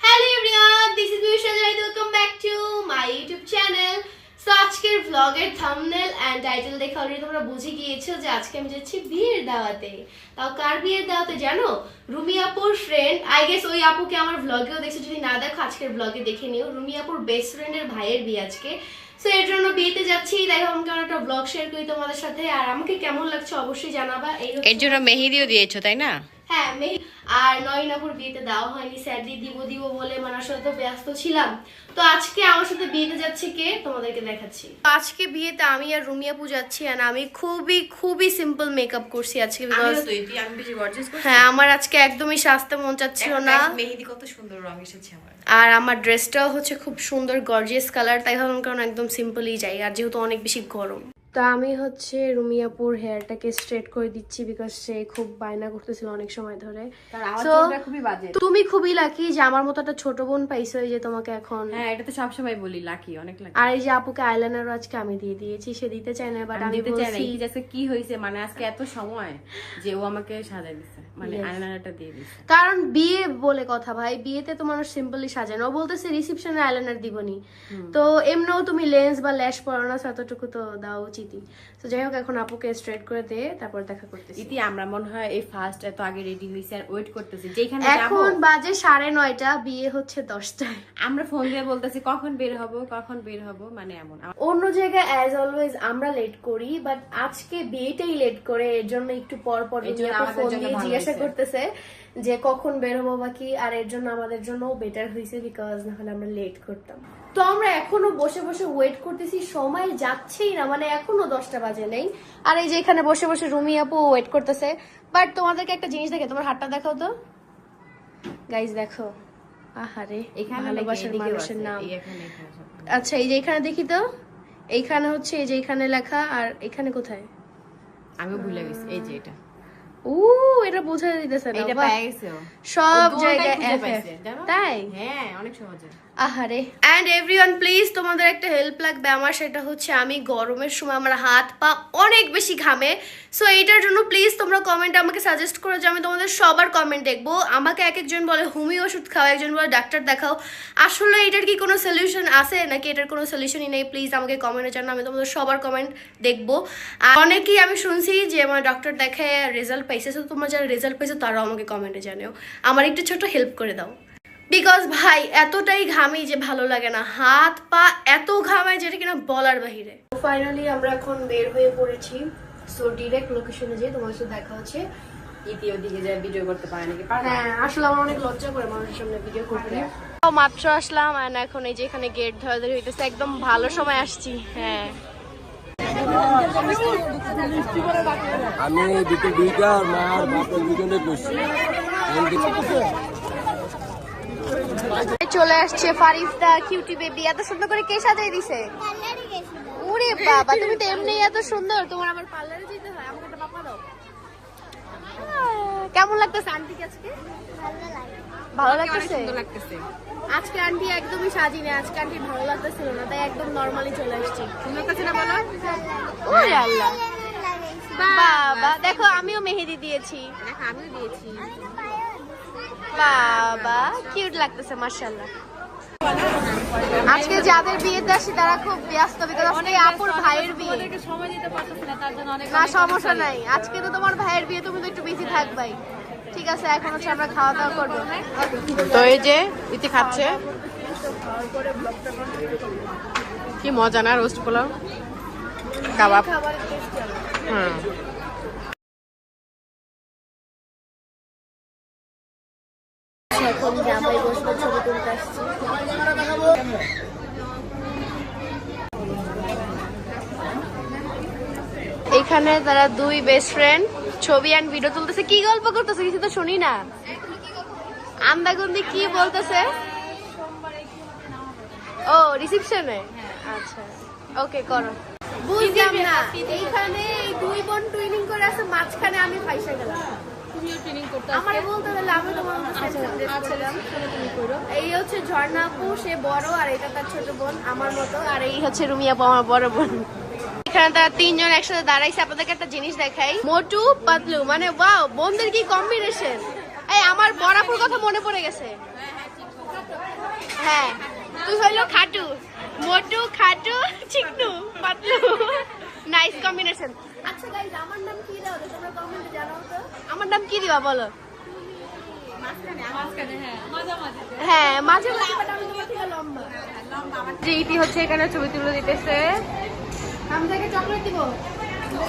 Hello everyone this is Miusha Zahid welcome back to my YouTube channel so আজকের ভ্লগের thumbnail and title দেখে already তোমরা বুঝে গিয়েছো যে আজকে আমি যাচ্ছি বিয়ের দাওয়াতে। তাও কার বিয়ের দাওয়াতে জানো? রুমি আপুর ফ্রেন্ড আই গেস ওই আপুকে আমার ভ্লগেও দেখছ। যদি না দেখো আজকের ভ্লগে দেখে নিও। রুমি আপুর বেস্ট ফ্রেন্ডের ভাইয়ের বিয়ে আজকে। সো এর জন্য বিয়েতে যাচ্ছি। তাই ভাবলাম কেমন একটা ব্লগ শেয়ার করি তোমাদের সাথে। আর আমাকে কেমন লাগছে অবশ্যই জানাবা। এর জন্য মেহেদিও দিয়েছ তাই না? হ্যাঁ মেহি আর নয়নাপুর বিয়েতে দেওয়া হয়নি। স্যারদি দিব দিব বলে মানে আসলে তো ব্যস্ত ছিলাম। তো আজকে আমার সাথে বিয়েতে যাচ্ছে কে? তোমাদেরকে দেখাচ্ছি। আজকে বিয়েতে আমি আর রুমিয়াপু যাচ্ছি আর আমি খুবই খুবই সিম্পল মেকআপ করছি আজকে হ্যাঁ আমার আজকে একদমই সাজতে মন চাচ্ছিল না। মেহেদি কত সুন্দর রং এসেছে আমার। আর আমার ড্রেসটাও হচ্ছে খুব সুন্দর গর্জিয়াস কালার তাই ভাবলাম কারণ একদম সিম্পলই যাই আর যেহেতু অনেক বেশি গরম। তা আমি হচ্ছে রুমিয়াপুর হেয়ারটাকে স্ট্রেট করে দিচ্ছি বিকজ সে খুব বায়না করতেছিল অনেক সময় ধরে। তুমি খুবই লাকি যে আমার মতো একটা ছোট বোন পাইছো এই যে তোমাকে এখন। হ্যাঁ এটা তো সবসময় বলি লাকি অনেক লাকি আর এই যে আপুকে আইলাইনারও আজকে আমি দিয়ে দিয়েছি সে দিতে চায় না বাট আমি আমি দিতে চাই না বলছি কি যাচ্ছে কি হয়েছে মানে আজকে এত সময় যে ও আমাকে সাজাই দিছে মানে. আয়নাটা দিয়ে দিছে। কারণ বিয়ে বলে কথা ভাই বিয়েতে তো মানুষ সিম্পলি সাজায় না। ও বলতেছে রিসেপশনে আইলাইনার দিবনি। তো এমনিও তুমি লেন্স বা ল্যাশ পরানো এতটুকু তো দেওয়া উচিতই তো যাই হোক এখন আপুকে স্ট্রেট করে দিয়ে তারপর দেখা করতেছি। ইতি আমরা মনে হয় এই ফার্স্ট এত আগে রেডি হইছে আর ওয়েট করতেছি। যেখানে এখন বাজে সাড়ে নয়টা বিয়ে হচ্ছে দশটায়। আমরা ফোন দিয়ে বলতেছি কখন বের হব কখন বের হব? মানে এমন। অন্য জায়গায় অ্যাজ অলওয়েজ আমরা লেট করি বাট আজকে বিয়েটাই লেট করে এর জন্য একটু পর পর ফোন দিয়ে জিজ্ঞাসা করতেছে যে কখন বের হব বাকি আর এর জন্য আমাদের জন্য বেটার হয়েছে বিকজ না হলে আমরা লেট করতাম। তো আমরা এখনও বসে বসে ওয়েট করতেছি সময় যাচ্ছেই না মানে এখনও দশটা বাজে নেই। আর এই যে এখানে বসে বসে রুমি আপু ওয়েট করতেছে বাট তোমাদেরকে একটা জিনিস দেখে তোমার হাতটা দেখাও তো। গাইজ দেখো। আহারে ভালোবাসার মানুষের নাম। আচ্ছা এই যে এখানে দেখি তো। এইখানে হচ্ছে এই যে এখানে লেখা আর এখানে কোথায়? আমিও ভুলে গেছি এই যে এটা। ও এটা বোঝা দিতেছে না এটা ও। সব জায়গায় এফ তাই? হ্যাঁ অনেক সহজে। আহারে। অ্যান্ড এভরিওয়ান প্লিজ তোমাদের একটা হেল্প লাগবে আমার সেটা হচ্ছে আমি গরমের সময় আমার হাত পা অনেক বেশি ঘামে। সো এইটার জন্য প্লিজ তোমরা কমেন্টে আমাকে সাজেস্ট করো যে আমি তোমাদের সবার কমেন্ট দেখব। আমাকে এক একজন বলে হোমিও ওষুধ খাও। একজন বলে ডাক্তার দেখাও। আসলে এটার কি কোনো সলিউশন আছে? নাকি এটার কোনো সলিউশনই নেই? প্লিজ আমাকে কমেন্টে জানাও আমি তোমাদের সবার কমেন্ট দেখব। আর অনেকেই আমি শুনছি যে আমার ডক্টর দেখে রেজাল্ট পাইছে তো তোমরা যারা রেজাল্ট পাইছো তারাও আমাকে কমেন্টে জানিও। আমার একটু ছোট হেল্প করে দাও। বিকজ ভাই এতটাই ঘামি যে ভালো লাগে না। হাত পা এত ঘামায় যেটা কিনা বলার বাহিরে। ফাইনালি আমরা এখন বের হয়ে পড়েছি। সো ডিরেক্ট লোকেশনে যেয়ে তোমার সাথে দেখা হচ্ছে। ইতি ওদিকে যায় ভিডিও করতে পারে নাকি? হ্যাঁ আসলে আমার অনেক লজ্জা করে মানুষের সামনে ভিডিও করতে। মাত্র আসলাম আর এখন এই যে এখানে গেট ধরাধরি হইতেছে একদম ভালো সময় আসছি। হ্যাঁ। আমি দুটো দুইটা আর মা আর বাপের দুজনে করছি। চলে আসছে ফারিফদা কিউটি বেবি। এত সুন্দর করে কে সাজিয়ে দিছে? ওরে বাবা তুমি তো এমনি এত সুন্দর। তোমার আবার পার্লারে যেতে হয় আমাকে একটা পাপা দাও। কেমন লাগতেছে? আন্টিকে আজকে ভালো অনেক লাগতেছে সুন্দর লাগতেছে। আজকে আন্টি একদমই সাজিনি আজকে আন্টি ভালো লাগতেছিল না তাই একদম নরমালি চলে আসছি। সুন্দর লাগতেছে না বলো? ওরে আল্লাহ। বাবা দেখো আমিও মেহেদি দিয়েছি। দেখো আমিও দিয়েছি। বাবা কিউট লাগতেছে মাশাআল্লাহ। আজকে যাদের বিয়েতে আসি তারা খুব ব্যস্ত বিকজ আপুর ভাইয়ের বিয়ে। সময় দিতে পারতেছি না তার জন্য অনেক না সমস্যা নাই। আজকে তো তোমার ভাইয়ের বিয়ে তুমি তো একটু বিজি থাকবাই ঠিক আছে এখন হচ্ছে আমরা খাওয়া দাওয়া করব হ্যাঁ? তো এই যে ইতি খাচ্ছে। কি মজা না রোস্ট পোলাও? কাবাব। হুম। এখন জামাই বসবো ছবি তুলতে আসছি এখানে তারা দুই বেস্ট ফ্রেন্ড ছবি অ্যান্ড ভিডিও তুলতেছে। কি গল্প করতেছে কিছু তো শুনি না। আন্দাগুন্দি কি বলতেছে? ও রিসেপশনে আচ্ছা। ওকে করো। বুঝলাম না। এইখানে এই দুই বোন টুইনিং করে আছে মাঝখানে আমি ফাইসা গেলাম। আমার বলতে আমি তোমার এই হচ্ছে ঝর্ণা আপু সে বড় আর এটা তার ছোট বোন আমার মতো। আর এই হচ্ছে রুমি আপু আমার বড় বোন। এখানে তারা তিনজন একসাথে দাঁড়াইছে আপনাদেরকে একটা জিনিস দেখাই। মোটু পাতলু মানে ওয়াও বোনদের কি কম্বিনেশন এই আমার বড়াপুর কথা মনে পড়ে গেছে। হ্যাঁ তুই হইল খাটু। মোটু খাটু চিকনু পাতলু। নাইস কম্বিনেশন আচ্ছা গাইস আমার নাম কি দাও? তোমরা কমেন্টে জানাও তো। আমার নাম কি দিবা বলো? হ্যাঁ মাঝে মাঝে থেকে লম্বা। ইতি হচ্ছে এখানে ছবি তুলে দিতেছে।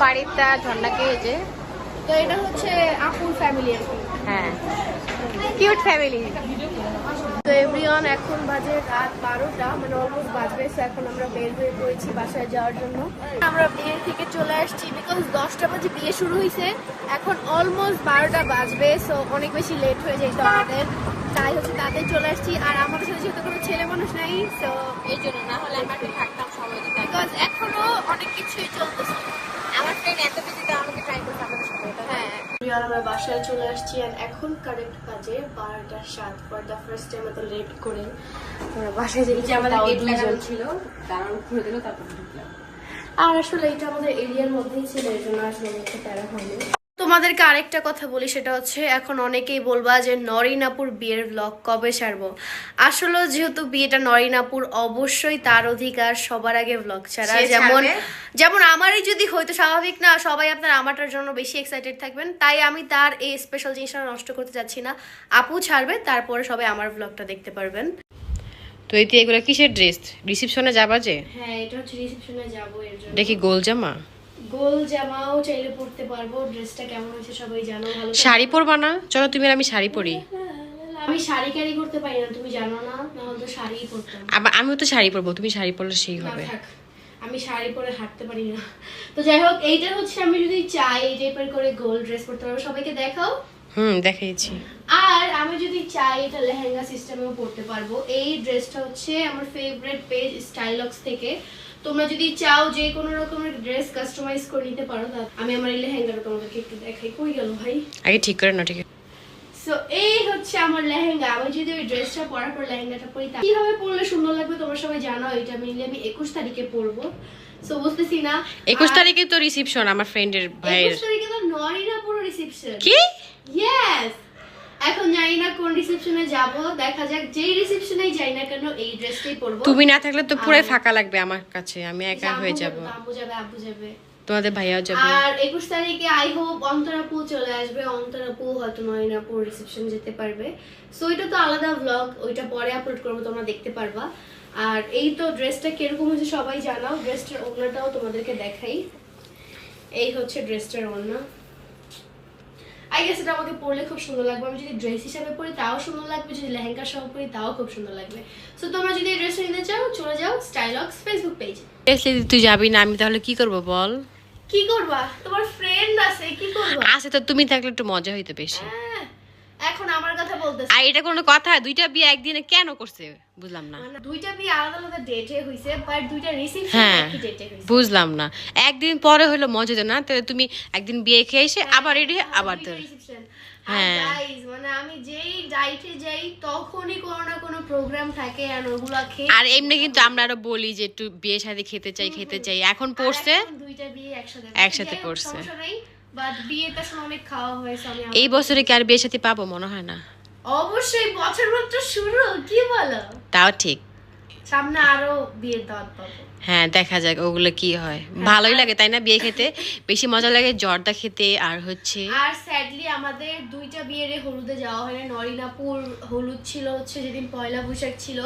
ফারিদা ঝর্ণাকে এই যে? তো এটা হচ্ছে আপুর ফ্যামিলি হ্যাঁ। কিউট ফ্যামিলি তো এভরিওয়ান এখন বাজে রাত বারোটা মানে অলমোস্ট বাজবে so এখন আমরা বের হয়ে পড়েছি বাসায় যাওয়ার জন্য। আমরা বিয়ে থেকে চলে আসছি বিকজ দশটা বাজে বিয়ে শুরু হয়েছে এখন অলমোস্ট বারোটা বাজবে সো অনেক বেশি লেট হয়ে যায় তো আমাদের। তাই হচ্ছে তাদের চলে আসছি আর আমাদের সাথে যেহেতু কোনো ছেলে মানুষ নাই সো এই জন্য না হলে আমরা থাকতাম। বিকজ এখনও অনেক কিছুই চলতেছে। আমার ফ্রেন্ড এত কিছু আমাকে ট্রাই করতে আমাদের সাথে হ্যাঁ। আমরা বাসায় চলে আসছি আর এখন কারেক্ট কাজে বারোটা সাত। ফর দ্য ফার্স্ট টাইম এত লেট করে আমরা বাসায় যে যেতে আমাদের গেট লাগানো ছিল দাঁড়ানো খুলে দিল তারপর ঢুকলাম। আর আসলে এটা আমাদের এরিয়ার মধ্যেই ছিল এই জন্য আসলে একটু প্যারা হয়নি। তোমাদেরকে আরেকটা কথা বলি সেটা হচ্ছে এখন অনেকেই বলবা যে নরিনাপুর বিয়ের ব্লগ কবে ছাড়বো। আসলে যেহেতু বিয়েটা নরিনাপুর অবশ্যই তার অধিকার সবার আগে ব্লগ ছাড়া। যেমন। যেমন আমারই যদি হয়তো স্বাভাবিক না সবাই আপনার আমারটার জন্য বেশি এক্সাইটেড থাকবেন তাই আমি তার এই স্পেশাল জিনিসটা নষ্ট করতে চাচ্ছি না। আপু ছাড়বে তারপরে সবাই আমার ব্লগটা দেখতে পারবেন। তো এই এগুলো কিসের ড্রেস রিসেপশনে যাবা যে? হ্যাঁ এটা হচ্ছে রিসেপশনে যাব এর জন্য। দেখি গোল জামা। গোল জামাও চাইলে পরতে পারব ড্রেসটা কেমন হয়েছে সবাই জানো ভালো শাড়ি পরবা না? চলো তুমি আর আমি শাড়ি পরি। আমি শাড়ি ক্যারি করতে পারি না তুমি জানো না নাহলে তো শাড়িই পরতাম। আবার আমিও তো শাড়ি পরবো তুমি শাড়ি পরলে সেই হবে। আমি শাড়ি পরে হাঁটতে পারি না। তো যাই হোক এইটা হচ্ছে আমি যদি চাই এই টাইপের করে গোল ড্রেস পরতে পারব। সবাইকে দেখাও। হুম দেখাইছি। আর আমি যদি চাই এটা লেহেঙ্গা সিস্টেমেও পরতে পারব। এই ড্রেসটা হচ্ছে আমার ফেভারিট পেজ স্টাইলক্স থেকে। তোমরা যদি চাও যে কোনো রকমের ড্রেস কাস্টমাইজ করে নিতে পারো আমি আমার এই লেহেঙ্গাটা তোমাদেরকে একটু দেখাই। কই গেল ভাই? আগে ঠিক করে না ঠিক আছে। সো এই হচ্ছে আমার লেহেঙ্গা। আমি যদি ওই ড্রেসটা পরার পর লেহেঙ্গাটা পরি কীভাবে পরলে সুন্দর লাগবে তোমরা সবাই জানো এটা মেনলি আমি একুশ তারিখে পরবো। সো বুঝতেছি না। একুশ তারিখে তো রিসেপশন আমার ফ্রেন্ডের ভাইয়ের। একুশ তারিখে তো নয় না পুরো রিসেপশন কি? ইয়েস এখন জানি না কোন রিসেপশনে যাব দেখা যাক যেই রিসেপশনেই যাই না কেন এই ড্রেসটাই পরবো। তুমি না থাকলে তো পুরো ফাঁকা লাগবে আমার কাছে আমি একা হয়ে যাব। আব্বু যাবে আব্বু যাবে। তোমাদের ভাইয়াও যাবে। আর একুশ তারিখে আই হোপ অন্তরাপু চলে আসবে। অন্তরাপু হয়তো নয়নাপুর রিসেপশন যেতে পারবে। সো এটা তো আলাদা ব্লগ ওইটা পরে আপলোড করব তোমরা দেখতে পারবা। আর এই তো ড্রেসটা কীরকম হয়েছে সবাই জানাও ড্রেসটার ওড়নাটাও তোমাদেরকে দেখাই। এই হচ্ছে ড্রেসটার ওড়না। আই গেস এটা আমাকে পরলে খুব সুন্দর লাগবে। আমি যদি ড্রেস হিসাবে পরি তাও সুন্দর লাগবে। যদি লেহেঙ্গা সহ পরি তাও খুব সুন্দর লাগবে। সো তোমরা যদি এই ড্রেসটা নিতে চাও চলে যাও স্টাইলক্স ফেসবুক পেজ যদি তুই যাবি না আমি তাহলে কি করব বল? কি করবা? তোমার ফ্রেন্ড আছে কি করবা? আছে তো তুমি থাকলে একটু মজা হইতো বেশি হ্যাঁ, এখন আমার কথা বলতেছে। আর এটা কোনো কথা দুইটা বিয়ে একদিনে কেন করছে? বুঝলাম না। মানে দুইটা বিয়ে আলাদা আলাদা ডেটে হইছে বাট দুইটা রিসিপশন হ্যাঁ একই ডেটে হইছে। বুঝলাম না। একদিন পরে হলো মজা না? তাহলে তুমি একদিন বিয়ে খেয়ে এসে আবার রেডি আবার রিসেপশন হ্যাঁ। মানে আমি যেই ডাইটে যাই তখনই কোনো না কোনো প্রোগ্রাম থাকে আর ওগুলা খেয়ে আর এমনি কিন্তু আমরা আরও বলি যে একটু বিয়ে শাদী খেতে চাই খেতে চাই। এখন পড়ছে? দুইটা বিয়ে একসাথে একসাথে পড়ছে। এই বছরে কি আর বিয়ে সাথে পাবো মনে হয় না? অবশ্যই বছর মাত্র শুরু কি বলো? তাও ঠিক। সামনে আরও বিয়ের দাওয়াত পাবো। হ্যাঁ দেখা যাক ওগুলো কি হয়। ভালোই লাগে তাই না বিয়ে খেতে? বেশি মজা লাগে জর্দা খেতে আর হচ্ছে আর স্যাডলি আমাদের দুইটা বিয়ের হলুদে যাওয়া হয় না। নরিনাপুর হলুদ ছিল হচ্ছে যেদিন পয়লা বৈশাখ ছিল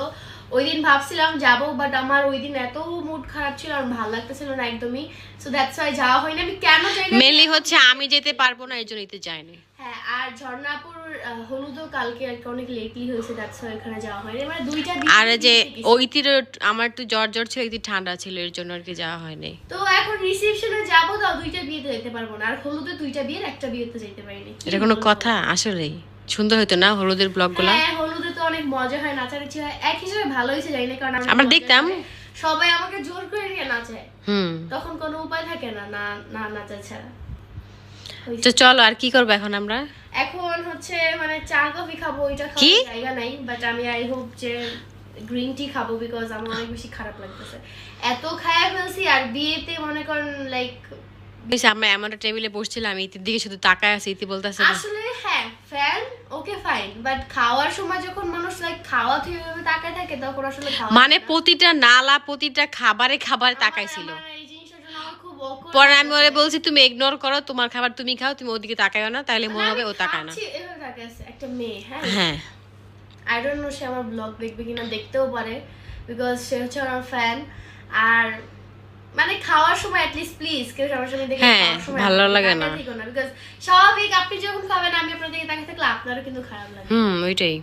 ওই দিন ভাবছিলাম যাব বাট আমার ওই দিন এত মুড খারাপ ছিল আর ভালো লাগতেছিল না একদমই। সো দ্যাটস ওয়াই যাওয়া হয়নি। আমি কেন না মেনলি হচ্ছে আমি যেতে পারব না এই জন্য এতে যাইনি। হ্যাঁ আর ঝর্ণাপুর হলুদও কালকে আর অনেক লেটলি হয়েছে দ্যাটস ওয়াই ওখানে যাওয়া হয়নি। মানে দুইটা দিন আর যে মিশে গেছে। ওই তীর আমার একটু জ্বর জ্বর ছিল একটু ঠান্ডা ছিল এর জন্য আর কি যাওয়া হয়নি। তো এখন রিসেপশনে যাব তাও দুইটা বিয়েতে যেতে পারব না। আর হলুদে দুইটা বিয়ের একটা বিয়েতে যেতে পারিনি। এটা কোনো কথা? আসলেই। সুন্দর হতো না হলুদের ব্লগগুলা? হ্যাঁ তো অনেক মজা হয় নাচানাচি হয়। এক হিসেবে ভালো হয়েছে জানি না কারণ আমরা দেখতাম। সবাই আমাকে জোর করে নিয়ে হুম। তখন কোনো উপায় থাকে না না না নাচা ছাড়া। তো চলো আর কি করব এখন আমরা? এখন হচ্ছে মানে চা কফি খাব ওইটা খাওয়ার জায়গা নাই বাট আমি আই হোপ যে গ্রিন টি খাব বিকজ আমার অনেক বেশি খারাপ লাগতেছে। এত খায়া ফেলছি আর বিয়েতে মনে করেন লাইক বেশ, আমরা এমন টেবিলে বসছিলাম ইতির দিকে শুধু তাকায় আছে ইতি বলতেছে আসলে ফ্যান ওকে ফাইন বাট খাওয়ার সময় যখন মানুষ লাইক খাওয়া থেকে তাকায় থাকে তখন আসলে মানে প্রতিটা নালা প্রতিটা খাবারে খাবারে তাকাইছিল। awkward পরে আমি ওরে বলছি তুমি ইগনোর করো তোমার খাবার তুমি খাও তুমি ওদিকে তাকায়ও না তাহলে মনে হবে ও তাকায় না। একটা মেয়ে হ্যাঁ? হ্যাঁ। আই ডোন্ট নো সে আমার ব্লগ দেখবে কিনা দেখতেও পারে বিকজ সে হচ্ছে আমার ফ্যান আর মানে খাওয়ার সময় অ্যাটলিস্ট প্লিজ কেউ সবার সামনে দেখে হ্যাঁ, ভালো লাগে না। বিকজ স্বাভাবিক আপনি যখন খাবেন আমি আপনার দিকে তাকিয়ে থাকলে আপনারও কিন্তু খারাপ লাগে। হুম ওইটাই।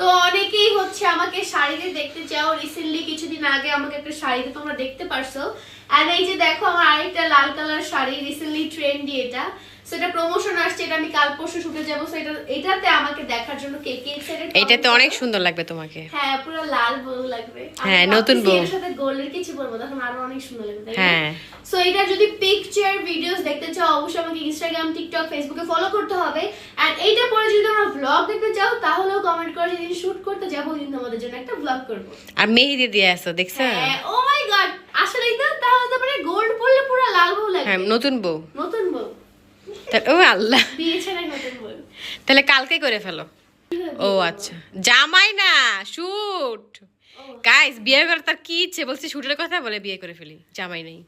তো অনেকেই হচ্ছে আমাকে শাড়িতে দেখতে চাও রিসেন্টলি কিছুদিন আগে আমাকে একটা শাড়িতে তোমরা দেখতে পারছ। আর এই যে দেখো আমার আরেকটা লাল কালার শাড়ি রিসেন্টলি ট্রেন্ডি এটা। প্রমোশন আসছে এটা আমি কাল পরশু শুটে যাব। এটা এটাতে আমাকে দেখার জন্য কে কে এক্সাইটেড এইটাতে অনেক সুন্দর লাগবে তোমাকে। হ্যাঁ পুরো লাল বউ লাগবে। হ্যাঁ, নতুন বউ। এর সাথে গোল্ডের কিছু বলব তখন আরও অনেক সুন্দর লাগবে হ্যাঁ। সো এটা যদি পিকচার ভিডিওস দেখতে চাও অবশ্যই আমাকে ইনস্টাগ্রাম টিকটক ফেসবুকে ফলো করতে হবে। এন্ড এইটা পরে যদি তোমরা ব্লগ দেখতে চাও তাহলেও কমেন্ট করে যেদিন শুট করতে যাব ওই দিন তোমাদের জন্য একটা ব্লগ করব। আর মেহেদি দিয়ে আসো দেখছ? হ্যাঁ ও মাই গড আসলেই তো তাহলে তো মানে গোল্ড পরলে পুরো লাল বউ হ্যাঁ নতুন বউ। নতুন বউ। তা- ও আল্লাহ। বিয়ে ছাড়াই নতুন বউ। তাহলে কালকে করে ফেলো। ও আচ্ছা। জামাই না শুট গাইস বিয়ে করার তার কি ইচ্ছে? বলছি শুটের কথা বলে বিয়ে করে ফেলি। জামাই নেই।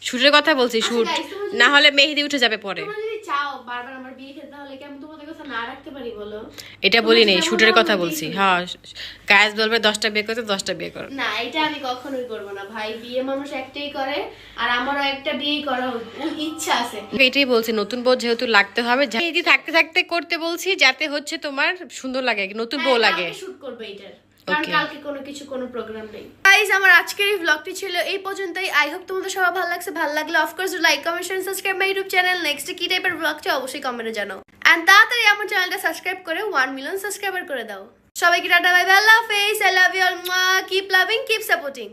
শুটের কথা বলছি আচ্ছা, যদি- না হলে মেহেদি উঠে যাবে পরে। এটা বলি নেই শুটের কথা বলছি। হ্যাঁ গায়েস বলবে দশটা বিয়ে করতে দশটা বিয়ে করো। না এটা আমি কখনোই করব না ভাই। বিয়ে মানুষ একটাই করে আর আমারও একটা বিয়েই করা ইচ্ছা আছে। এটাই বলছি নতুন বউ যেহেতু লাগতে হবে থাকতে থাকতে করতে বলছি যাতে হচ্ছে তোমার সুন্দর লাগে নতুন বউ লাগে। শুট করবে এটার। কারণ কালকে কোনো কিছু কোনো প্রোগ্রাম নেই। গাইস আমার আজকের এই ছিল এই পর্যন্তই। আই হোপ তোমাদের সবার ভালো লাগছে। ভালো লাগলে of course like comment share subscribe my YouTube channel next কি টাইপের ভ্লগ চাই অবশ্যই কমেন্টে জানাও। এন্ড তাড়াতাড়ি আমার চ্যানেলটা সাবস্ক্রাইব করে ওয়ান মিলিয়ন সাবস্ক্রাইবার করে দাও। সবাইকে টাটা বাই বাই আল্লাহ হাফেজ। I love you all keep loving keep supporting